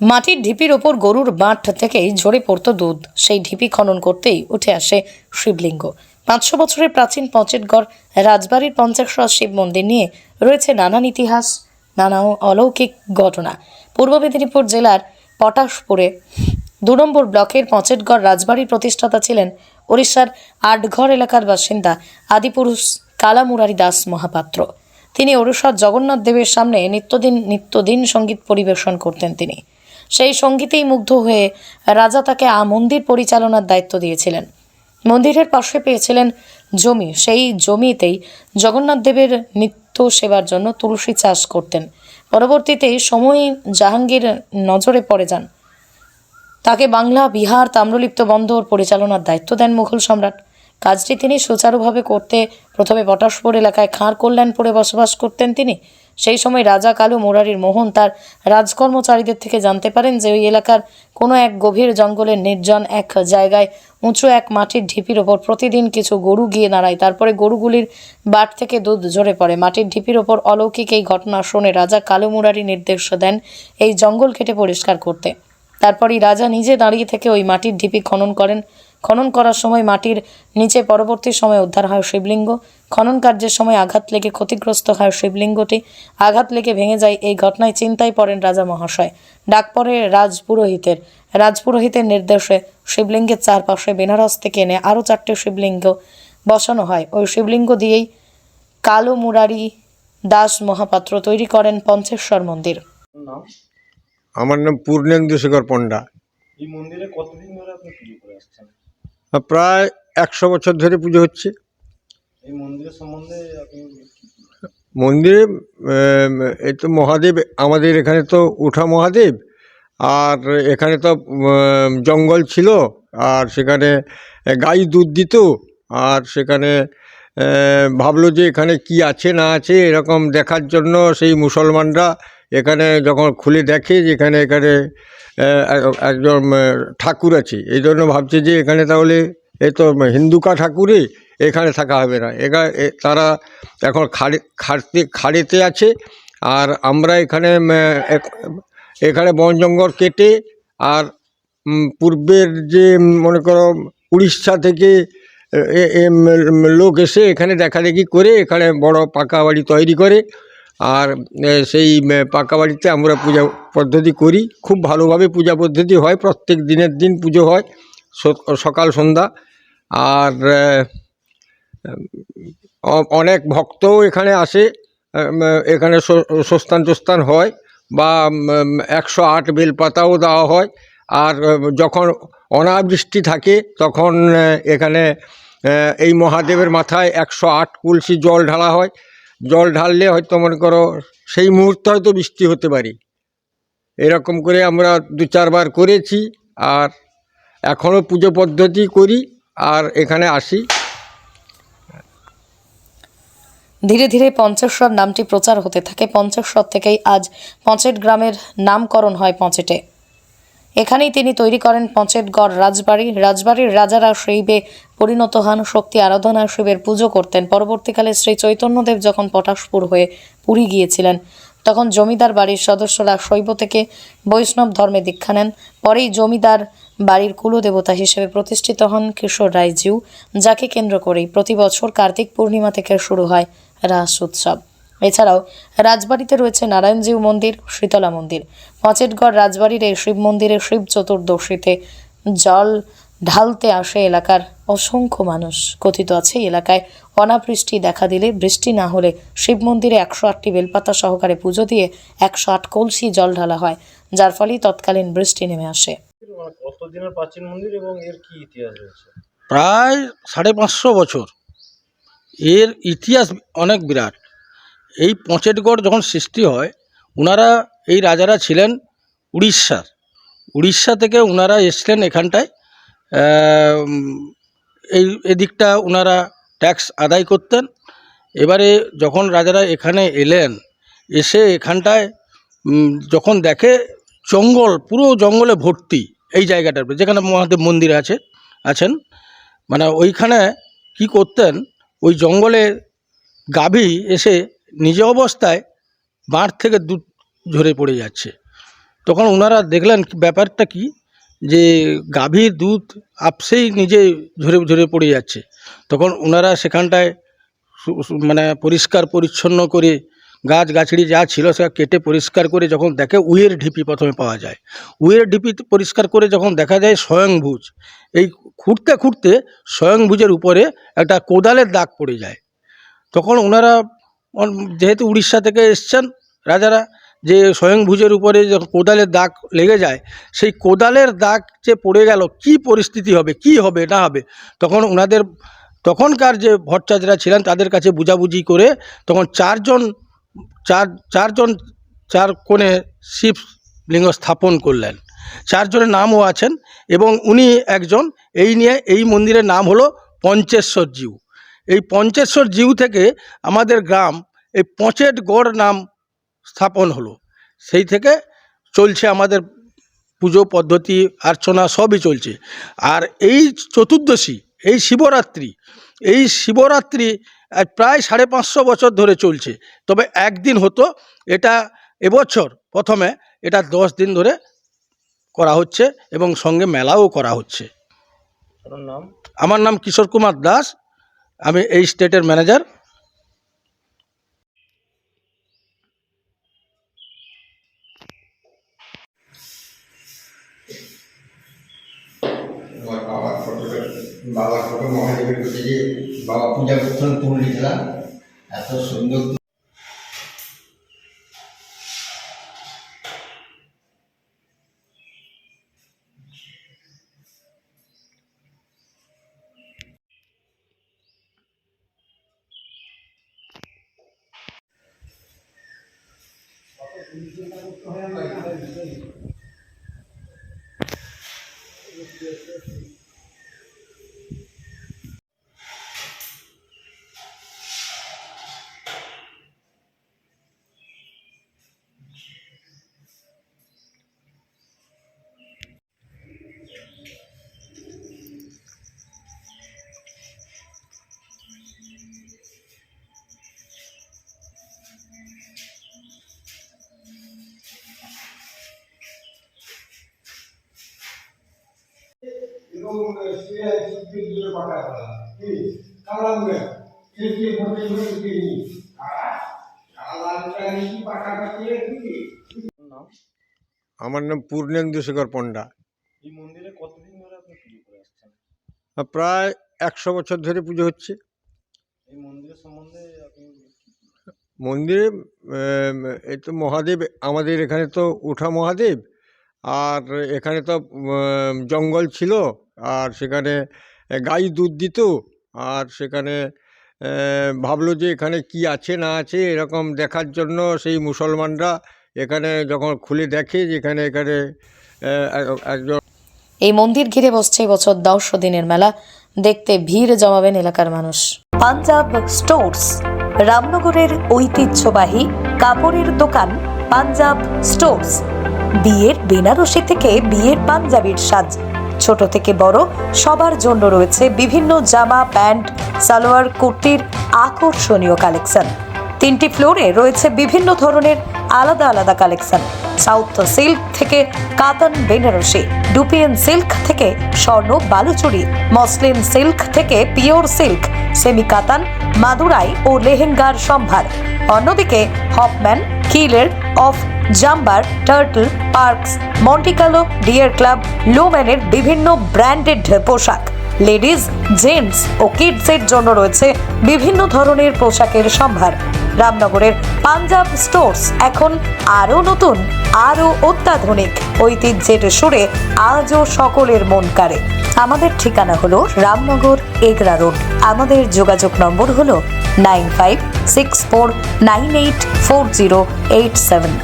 মাটির ঢিপির ওপর গরুর বাঁট থেকেই ঝরে পড়ত দুধ। সেই ঢিপি খনন করতেই উঠে আসে শিবলিঙ্গ। পাঁচশো বছরের প্রাচীন পঞ্চেটগড় রাজবাড়ির পঞ্চাশর শিব মন্দির নিয়ে রয়েছে নানান ইতিহাস নানা অলৌকিক ঘটনা। পূর্ব মেদিনীপুর জেলার পটাশপুরে দু নম্বর ব্লকের পঞ্চেটগড় রাজবাড়ির প্রতিষ্ঠাতা ছিলেন ওড়িশার আটঘর এলাকার বাসিন্দা আদিপুরুষ কালামুরারি দাস মহাপাত্র। তিনি ওড়িশার জগন্নাথ দেবের সামনে নিত্যদিন নিত্যদিন সংগীত পরিবেশন করতেন তিনি। সেই সঙ্গীতেই মুগ্ধ হয়ে রাজা তাকে মন্দির পরিচালনার দায়িত্ব দিয়েছিলেন। মন্দিরের পাশে পেয়েছিলেন জমি। সেই জমিতেই জগন্নাথ দেবের নিত্য সেবার জন্য তুলসী চাষ করতেন। পরবর্তীতে সময়ই জাহাঙ্গীর নজরে পড়ে যান। তাকে বাংলা, বিহার, তাম্রলিপ্ত বন্দর পরিচালনার দায়িত্ব দেন মুঘল সম্রাট। কাজটি তিনি সুচারুভাবে করতে প্রথমে পটাশপুর এলাকায় খাঁড় কল্যাণপুরে বসবাস করতেন তিনি। সেই সময় রাজা কালু মুরারির মোহন তার রাজকর্মচারীদের থেকে জানতে পারেন যে ওই এলাকার কোনো এক গভীর জঙ্গলের নির্জন এক জায়গায় উঁচু এক মাটির ঢিপির ওপর প্রতিদিন কিছু গরু গিয়ে দাঁড়ায় তারপরে গরুগুলির বাট থেকে দুধ ঝরে পড়ে। মাটির ঢিপির ওপর অলৌকিক এই ঘটনা শুনে রাজা কালু মুরারি নির্দেশ দেন এই জঙ্গল কেটে পরিষ্কার করতে। তারপরই রাজা নিজে দাঁড়িয়ে থেকে ওই মাটির ঢিপি খনন করেন। খনন করার সময় মাটির নিচে পরবর্তী সময় উদ্ধার হয় শিবলিঙ্গ। খনন কার্যের সময় আঘাত লেগে ক্ষতিগ্রস্ত হয় শিবলিঙ্গটি। আঘাত লেগে ভেঙে যায় এই ঘটনায় চিন্তায় পড়েন রাজা মহাশয়। ডাক পড়ে রাজপুরোহিতের। রাজপুরোহিতের নির্দেশে শিবলিঙ্গের চারপাশে বেনারস থেকে এনে আরও চারটে শিবলিঙ্গ বসানো হয়। ওই শিবলিঙ্গ দিয়েই কালো মুরারি দাস মহাপাত্র তৈরি করেন পঞ্চেশ্বর মন্দির। আমার নাম পূর্ণেন্দু শেখর পণ্ডা। এই মন্দিরে কতদিন ধরে আপনি পুজো করে আসছেন? প্রায় একশো বছর ধরে পুজো হচ্ছে। এই মন্দিরের সম্বন্ধে মন্দিরে এই তো মহাদেব আমাদের এখানে তো উঠা মহাদেব আর এখানে তো জঙ্গল ছিল আর সেখানে গাই দুধ দিত আর সেখানে ভাবলো যে এখানে কি আছে না আছে এরকম দেখার জন্য সেই মুসলমানরা এখানে যখন খুলে দেখে যে এখানে একজন ঠাকুর আছে, এই জন্য ভাবছে যে এখানে তাহলে এ তো হিন্দুকা ঠাকুরই এখানে থাকা হবে না। এখানে তারা এখন খাড়ে, খাড়তে, খাড়েতে আছে, আর আমরা এখানে এখানে বন জঙ্গল কেটে, আর পূর্বের যে মনে করো, উড়িষ্যা থেকে লোক এসে এখানে দেখাদেখি করে, এখানে বড় পাকা বাড়ি তৈরি করে আর সেই পাকা বাড়িতে আমরা পূজা পদ্ধতি করি। খুব ভালোভাবে পূজা পদ্ধতি হয়, প্রত্যেক দিনের দিন পুজো হয় সকাল, সন্ধ্যা। আর অনেক ভক্তও এখানে আসে এখানে সস্তান টস্তান হয় বা একশো আট বেলপাতাও দেওয়া হয়। আর যখন অনাবৃষ্টি থাকে, তখন এখানে এই মহাদেবের মাথায় একশো আট কলসি জল ঢালা হয়। জল ঢাললে হয়তো মনে করো সেই মুহূর্তে হয়তো বৃষ্টি হতে পারে। এরকম করে আমরা দু চারবার করেছি আর এখনও পুজো পদ্ধতি করি আর এখানে আসি। ধীরে ধীরে পঞ্চেশ্বর নামটি প্রচার হতে থাকে। পঞ্চেশ্বর থেকেই আজ পঞ্চেট গ্রামের নামকরণ হয় পঞ্চেটে। এখানেই তিনি তৈরি করেন পঞ্চেটগড় রাজবাড়ি। রাজবাড়ির রাজারা শৈবে পরিণত হন, শক্তি আরাধনা শিবের পুজো করতেন। পরবর্তীকালে শ্রী চৈতন্যদেব যখন পটাশপুর হয়ে পুরী গিয়েছিলেন, তখন জমিদার বাড়ির সদস্যরা শৈব থেকে বৈষ্ণব ধর্মে দীক্ষা নেন। পরেই জমিদার বাড়ির কুলদেবতা হিসেবে প্রতিষ্ঠিত হন কিশোর রায়জিউ, যাকে কেন্দ্র করেই প্রতি বছর কার্তিক পূর্ণিমা থেকে শুরু হয় রাস উৎসব। এছাড়াও রাজবাড়িতে রয়েছে নারায়ণজিউ মন্দির শীতলা মন্দির। পঁচেটগড় রাজবাড়ির এই শিব মন্দিরে শিব চতুর্দশীতে জল ঢালতে আসে এলাকার অসংখ্য মানুষ। কথিত আছে এলাকায় অনাবৃষ্টি দেখা দিলে বৃষ্টি না হলে শিব মন্দিরে একশো আটটি বেলপাতা সহকারে পুজো দিয়ে একশো আট কলসি জল ঢালা হয় যার ফলেই তৎকালীন বৃষ্টি নেমে আসে। প্রাচীন মন্দির এবং এর কি ইতিহাস রয়েছে? প্রায় সাড়ে পাঁচশো বছর। এর ইতিহাস অনেক বিরাট। এই পঁচেটগড় যখন সৃষ্টি হয় ওনারা এই রাজারা ছিলেন উড়িষ্যার। উড়িষ্যা থেকে ওনারা এসছিলেন এখানটায়। এই এদিকটা ওনারা ট্যাক্স আদায় করতেন। এবারে যখন রাজারা এখানে এলেন, এসে এখানটায় যখন দেখে জঙ্গল, পুরো জঙ্গলে ভর্তি এই জায়গাটার যেখানে মহাদেব মন্দির আছে, আছেন মানে ওইখানে কি করতেন, ওই জঙ্গলে গাভী এসে নিজ অবস্থায় বাঁট থেকে দুধ ঝরে পড়ে যাচ্ছে। তখন ওনারা দেখলেন ব্যাপারটা কি? যে গাভীর দুধ আপসেই নিজে ঝরে ঝরে পড়ে যাচ্ছে। তখন ওনারা সেখানটায় মানে পরিষ্কার পরিচ্ছন্ন করে গাছ গাছড়ি যা ছিল সেটা কেটে পরিষ্কার করে যখন দেখে উইয়ের ঢিপি প্রথমে পাওয়া যায়। উইয়ের ঢিপি পরিষ্কার করে যখন দেখা যায় স্বয়ংভুজ, এই খুঁড়তে খুঁড়তে স্বয়ংভুজের উপরে একটা কোদালের দাগ পড়ে যায়। তখন ওনারা যেহেতু উড়িষ্যা থেকে এসছেন রাজারা, যে স্বয়ংভুজের উপরে যখন কোদালের দাগ লেগে যায়, সেই কোদালের দাগ যে পড়ে গেল, কি পরিস্থিতি হবে, কি হবে, না হবে, তখন ওনাদের তখনকার যে ভট্টাচার্যরা ছিলেন তাদের কাছে বুঝাবুঝি করে তখন চারজন, চার চারজন, চার কোণে শিব লিঙ্গ স্থাপন করলেন। চারজনের নামও আছেন এবং উনি একজন, এই নিয়ে, এই মন্দিরের নাম হলো পঞ্চেশ্বর জিউ। এই পঞ্চেশ্বর জিউ থেকে আমাদের গ্রাম এই পঁচেট গড় নাম স্থাপন হলো। সেই থেকে চলছে আমাদের পুজো পদ্ধতি আর্চনা সবই চলছে। আর এই চতুর্দশী এই শিবরাত্রি এই শিবরাত্রি প্রায় সাড়ে পাঁচশো বছর ধরে চলছে। তবে একদিন হতো এটা এবছর প্রথমে এটা দশ দিন ধরে করা হচ্ছে এবং সঙ্গে মেলাও করা হচ্ছে। নাম? আমার নাম কিশোর কুমার দাস। আমি এই স্টেটের ম্যানেজার। বাবা ফটো মহাদেবের কাছে যে বাবা পূজা করছেন ফুল লিখলাম এত সুন্দর 你现在到你自己 এবং জন্য কি? কালাম ভোটে ভোটে আমার নাম পূর্ণেন্দু শেখর পণ্ডা। এই মন্দিরে কতদিন ধরে আপনি পুজো করে আসছেন? প্রায় একশো বছর ধরে পুজো হচ্ছে। এই মন্দিরের সম্বন্ধে আপনি মন্দিরে এই তো মহাদেব আমাদের এখানে তো উঠা মহাদেব আর এখানে তো জঙ্গল ছিল। আর সেখানে গাই দুধ দিত। আর সেখানে ভাবলো যে এখানে কি আছে না আছে এরকম দেখার জন্য সেই মুসলমানরা এখানে যখন খুলে দেখে যে এখানে এখানে একজন এই মন্দির ঘিরে বসছে বছর দশ দিনের মেলা। দেখতে ভিড় জমাবেন এলাকার মানুষ। পাঞ্জাব স্টোর্স রামনগরের ঐতিহ্যবাহী কাপড়ের দোকান পাঞ্জাব স্টোর্স। বিয়ের বেনারসি থেকে বিয়ের পাঞ্জাবির সাজ। ছোট থেকে বড়, সবার জন্য রয়েছে বিভিন্ন জামা, প্যান্ট, সালোয়ার, কুর্তির আকর্ষণীয় কালেকশন। তিনটি ফ্লোরে রয়েছে বিভিন্ন ধরনের আলাদা আলাদা কালেকশন। সাউথ সিল্ক থেকে কাতান বেনারসি, ডুপিয়ান সিল্ক থেকে স্বর্ণ বালুচুরি, মসলিন সিল্ক থেকে pure silk semi katan Madurai ও লেহেঙ্গার সম্ভার। অন্যদিকে হপম্যান, কিলের, অফ জাম্বার, Turtle Parx Monte Carlo deer club, লোম্যানের বিভিন্ন ব্র্যান্ডেড পোশাক। লেডিস, জেন্টস ও কিডসের জন্য রয়েছে বিভিন্ন ধরনের পোশাকের সম্ভার। রামনগরের পাঞ্জাব স্টোর্স এখন আরও নতুন, আরও অত্যাধুনিক। ঐতিহ্যের সুরে আজও সকলের মন কাড়ে। আমাদের ঠিকানা হলো রামনগর এগরা রোড। আমাদের যোগাযোগ নম্বর হলো nine five six four nine eight four zero eight seven.